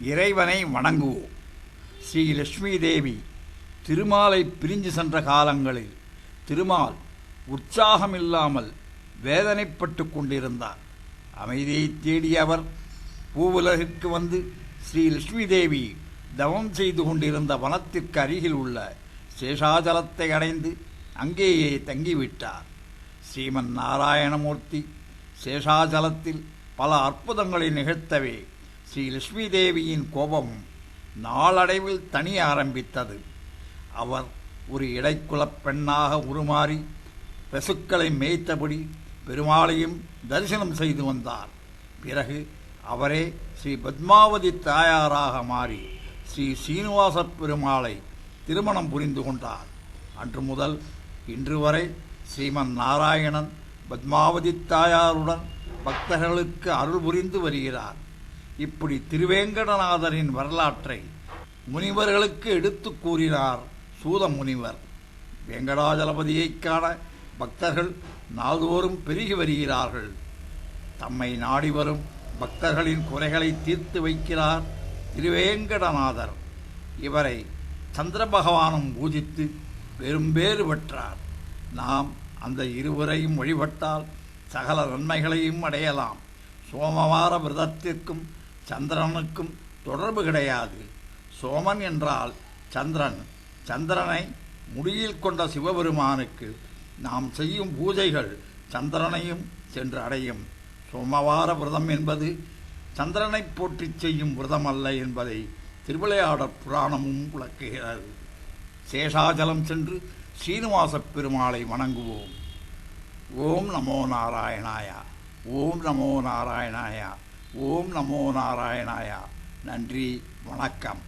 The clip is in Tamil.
இறைவனை வணங்குவோம். ஸ்ரீ லட்சுமி தேவி திருமாலை பிரிஞ்சு சென்ற காலங்களில் திருமால் உற்சாகமில்லாமல் வேதனைப்பட்டு கொண்டிருந்தார். அமைதியை தேடிய அவர் பூவுலகிற்கு வந்து ஸ்ரீ லட்சுமி தேவி தவம் செய்து கொண்டிருந்த வனத்திற்கு அருகில் உள்ள சேஷாஜலத்தை அடைந்து அங்கேயே தங்கிவிட்டார். ஸ்ரீமன் நாராயணமூர்த்தி சேஷாஜலத்தில் பல அற்புதங்களை நிகழ்த்தவே ஸ்ரீ லட்சுமி தேவியின் கோபம் நாளடைவில் தனிய ஆரம்பித்தது. அவர் ஒரு இடைக்குலப் பெண்ணாக உருமாறி பசுக்களை மேய்த்தபடி பெருமாளையும் தரிசனம் செய்து வந்தார். பிறகு அவரே ஸ்ரீ பத்மாவதி தாயாராக மாறி ஸ்ரீ சீனிவாச பெருமாளை திருமணம் புரிந்து கொண்டார். அன்று முதல் இன்று வரை ஸ்ரீமன் நாராயணன் பத்மாவதி தாயாருடன் பக்தர்களுக்கு அருள் புரிந்து வருகிறார். இப்படி திருவேங்கடநாதரின் வரலாற்றை முனிவர்களுக்கு எடுத்துக் கூறினார் சூத முனிவர் வெங்கடாஜலபதியைக் காண பக்தர்கள் நாள்தோறும் பெருகி வருகிறார்கள். தம்மை நாடி வரும் பக்தர்களின் குறைகளை தீர்த்து வைக்கிறார் திருவேங்கடநாதர். இவரை சந்திர பகவானும் பூஜித்து பெரும்பேறு பெற்றார். நாம் அந்த இருவரையும் வழிபட்டால் சகல நன்மைகளையும் அடையலாம். சோமவார விரதத்திற்கும் சந்திரனுக்கும் தொடர்பு கிடையாது. சோமன் என்றால் சந்திரன். சந்திரனை முடியில் கொண்ட சிவபெருமானுக்கு நாம் செய்யும் பூஜைகள் சந்திரனையும் சென்று அடையும். சோமவார விரதம் என்பது சந்திரனை போற்றிச் செய்யும் விரதம் அல்ல என்பதை திருவிளையாடற் புராணமும் விளக்குகிறது. சேஷாஜலம் சென்று ஸ்ரீனிவாசப் பெருமாளை வணங்குவோம். ஓம் நமோ நாராயணாயா. ஓம் நமோ நாராயணாயா. ஓம் நமோ நாராயணாயா. நன்றி வணக்கம்.